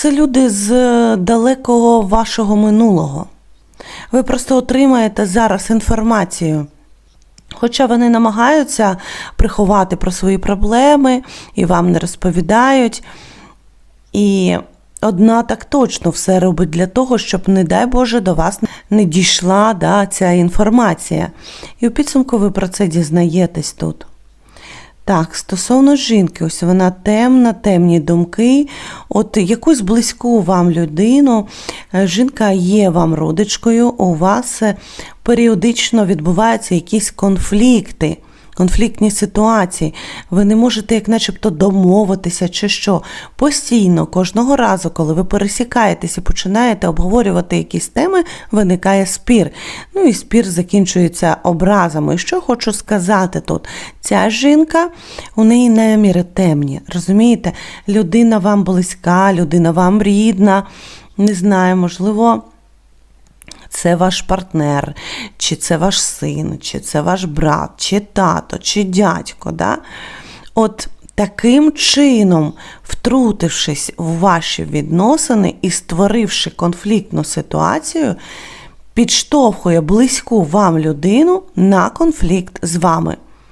Це люди з е, далекого вашого минулого. Ви просто отримаєте зараз інформацію. Хоча вони намагаються приховати про свої проблеми і вам не розповідають. І одна так точно все робить для того, щоб, не дай Боже, до вас не дійшла да, ця інформація. І у підсумку ви про це дізнаєтесь тут. Так, стосовно жінки, ось вона темна, темні думки. От якусь близьку вам людину, е, жінка є вам родичкою, у вас е, періодично відбуваються якісь конфлікти. Конфліктні ситуації, ви не можете, як начебто, домовитися чи що. Постійно, кожного разу, коли ви пересікаєтесь і починаєте обговорювати якісь теми, виникає спір. Ну і спір закінчується образами. І що хочу сказати тут? Ця жінка, у неї наміри темні. Розумієте? Людина вам близька, людина вам рідна. Не знаю, можливо це ваш партнер, чи це ваш син, чи це ваш брат, чи тато, чи дядько. Да? От таким чином, втрутившись в ваші відносини і створивши конфліктну ситуацію, підштовхує близьку вам людину на конфлікт з вами.